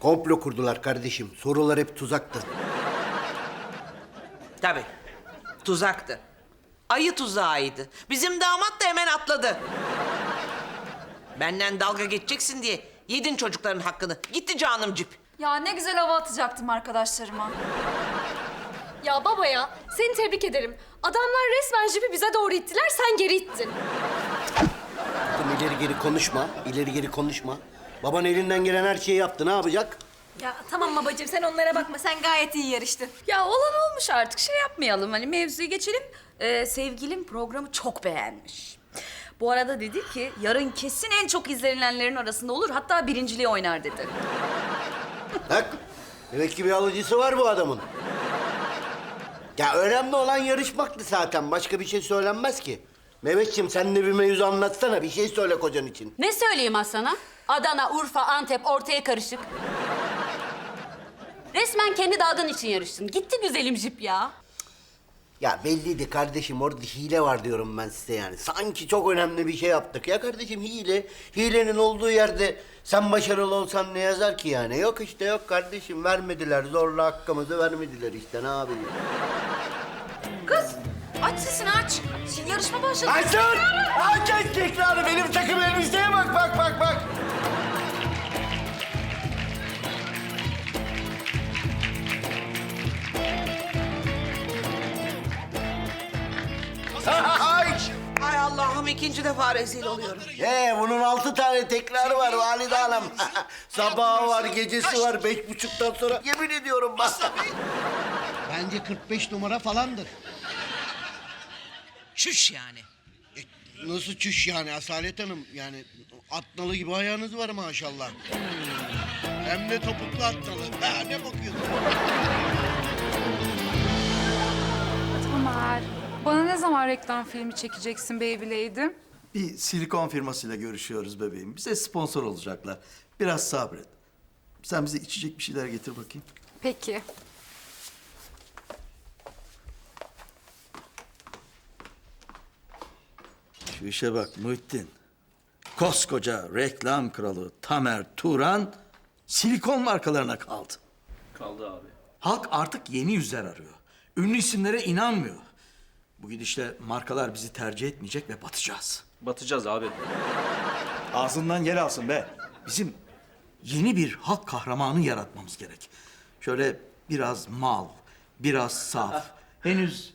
Komplo kurdular kardeşim. Sorular hep tuzaktı. Tabii. Tuzaktı. Ayı tuzağıydı. Bizim damat da hemen atladı. Benden dalga geçeceksin diye yedin çocukların hakkını. Gitti canım cip. Ya ne güzel hava atacaktım arkadaşlarıma. Ya baba ya, seni tebrik ederim. Adamlar resmen jipi bize doğru ittiler, sen geri ittin. Kızım ileri geri konuşma. ileri geri konuşma. Baban elinden gelen her şeyi yaptı. Ne yapacak? Ya tamam babacığım, sen onlara bakma. Sen gayet iyi yarıştın. Ya olan olmuş artık şey yapmayalım hani mevzuyu geçelim. Ee, sevgilim programı çok beğenmiş. Bu arada dedi ki yarın kesin en çok izlenilenlerin arasında olur hatta birinciliği oynar dedi. Bak. Demek ki bir alıcısı var bu adamın. Ya önemli olan yarışmaktı zaten. Başka bir şey söylenmez ki. Mehmetciğim sen de bir mevzu anlatsana. Bir şey söyle kocan için. Ne söyleyeyim Aslan'a? Adana, Urfa, Antep ortaya karışık. Resmen kendi dalgan için yarıştın. Gitti güzelim jip ya. Ya belliydi kardeşim orada hile var diyorum ben size yani. Sanki çok önemli bir şey yaptık. Ya kardeşim hile, hilenin olduğu yerde sen başarılı olsan ne yazar ki yani? Yok işte yok kardeşim vermediler. Zorla hakkımızı vermediler işte ne yapayım? Aç sesini aç. Şimdi yarışma başladı. Açın! Aç tekrarı benim takım elbiseye bak bak bak bak. Ay! Ay Allah'ım ikinci defa rezil oluyorum. Ee, bunun altı tane tekrarı var Valide Hanım. Sabahı var, gecesi var, beş buçuktan sonra. Yemin ediyorum bak. Bence 45 numara falandır. Şuş yani. E, Nasıl çüş yani Asalet Hanım? Yani atnalı gibi ayağınız var maşallah. Hem de topuklu atnalı. Ha, ne bakıyorsun? Ömer, bana ne zaman reklam filmi çekeceksin Beyblade'i? Bir silikon firmasıyla görüşüyoruz bebeğim. Bize sponsor olacaklar. Biraz sabret. Sen bize içecek bir şeyler getir bakayım. Peki. Şu işe bak Muhittin. Koskoca reklam kralı Tamer Turan silikon markalarına kaldı. Kaldı abi. Halk artık yeni yüzler arıyor. Ünlü isimlere inanmıyor. Bu gidişle markalar bizi tercih etmeyecek ve batacağız. Batacağız abi. Ağzından yer alsın be. Bizim yeni bir halk kahramanı yaratmamız gerek. Şöyle biraz mal, biraz saf, henüz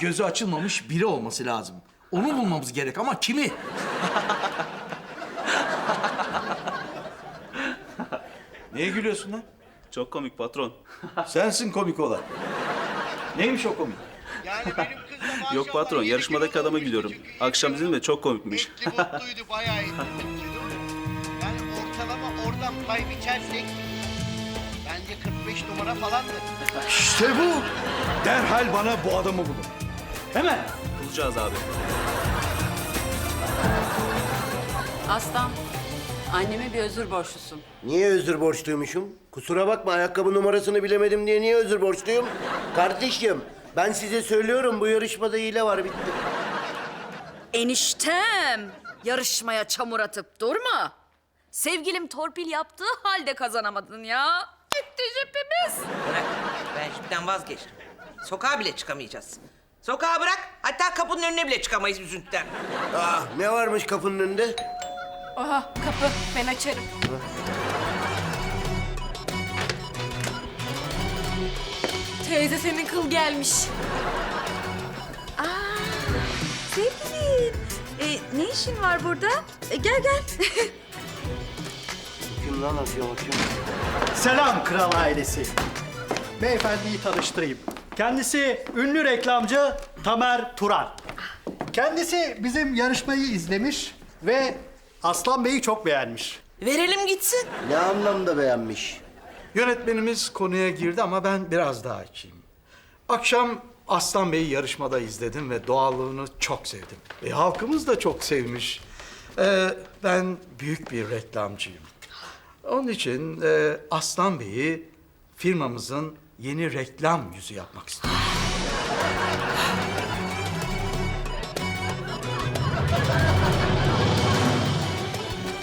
gözü açılmamış biri olması lazım. Onu bulmamız gerek ama kimi? Niye gülüyorsun lan? Çok komik patron. Sensin komik olan. Neymiş o komik? Yani benim kız da maşallah Yok patron, yedi yarışmadaki kilo adama gülüyorum. çünkü. Akşam izledim de çok komikmiş. Etli mutluydu bayağı etli mutluydu. Yani ortalama oradan pay biçersek bence 45 numara falandır. İşte bu. Derhal bana bu adamı bulun. Hemen. Bulacağız abi. Aslan, anneme bir özür borçlusun. Niye özür borçluymuşum? Kusura bakma ayakkabı numarasını bilemedim diye niye özür borçluyum? Kardeşim ben size söylüyorum bu yarışmada hile var bitti. Eniştem yarışmaya çamur atıp durma. Sevgilim torpil yaptığı halde kazanamadın ya. Gitti jipimiz. Bırak. Ben jipten vazgeçtim. Sokağa bile çıkamayacağız. Sokağa bırak. Hatta kapının önüne bile çıkamayız üzüntüden. Ah ne varmış kapının önünde? Aha kapı, ben açarım. Teyze senin kıl gelmiş. Sevgilim. E, ne işin var burada? E, gel gel. Kim lan atıyor bakayım. Selam kral ailesi. Beyefendiyi tanıştırayım. Kendisi ünlü reklamcı Tamer Turan. Kendisi bizim yarışmayı izlemiş ve Aslan Bey'i çok beğenmiş. Verelim gitsin. Ne anlamda beğenmiş? Yönetmenimiz konuya girdi ama ben biraz daha açayım. Akşam Aslan Bey'i yarışmada izledim ve doğallığını çok sevdim. E, halkımız da çok sevmiş. E, ben büyük bir reklamcıyım. Onun için e, Aslan Bey'i firmamızın yeni reklam yüzü yapmak istiyorum.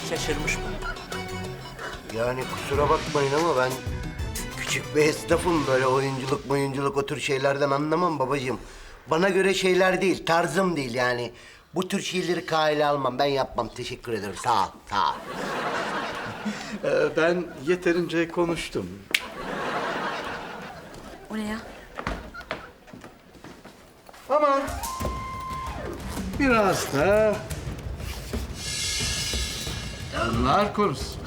Şaşırmış bu. Yani kusura bakmayın ama ben küçük bir esnafım. Böyle oyunculuk oyunculuk o tür şeylerden anlamam babacığım. Bana göre şeyler değil, tarzım değil yani. Bu tür şeyleri kale almam. Ben yapmam. Teşekkür ederim. Sağ ol, sağ ol. Ee, ben yeterince konuştum. O ne ya? Ama biraz da onlar konusu.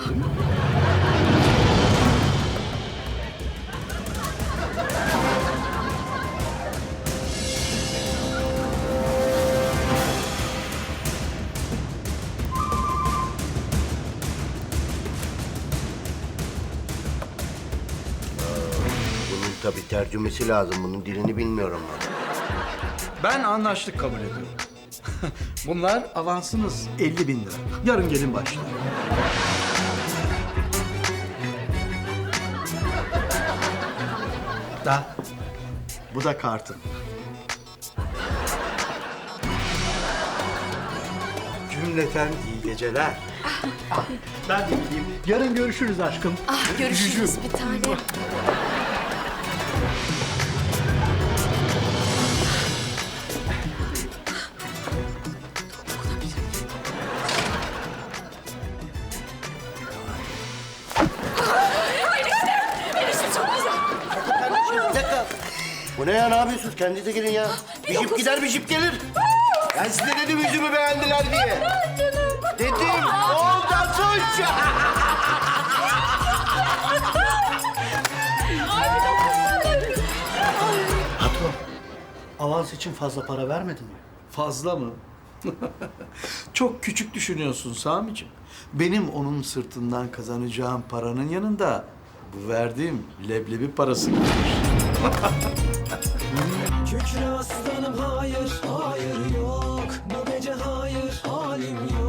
Tabii tercümesi lazım. Bunun dilini bilmiyorum ben. Ben anlaştık kabul ediyorum. Bunlar avansınız 50 bin lira. Yarın gelin başlayın. Da. Bu da kartın. Cümleten iyi geceler. Ben de gideyim. Yarın görüşürüz aşkım. Ah görüşürüz bir tane. Bu ne ya? Ne yapıyorsunuz? Kendinize gelin ya. Bir jip gider, bir jip gelir. Ben size dedim yüzümü beğendiler diye. Dedim. Oldu suç. Patron, avans için fazla para vermedin mi? Fazla mı? Çok küçük düşünüyorsun Sami'ciğim. Benim onun sırtından kazanacağım paranın yanında bu verdiğim leblebi parası kalır. Kükre aslanım hayır, hayır yok. Bu gece hayır, halim yok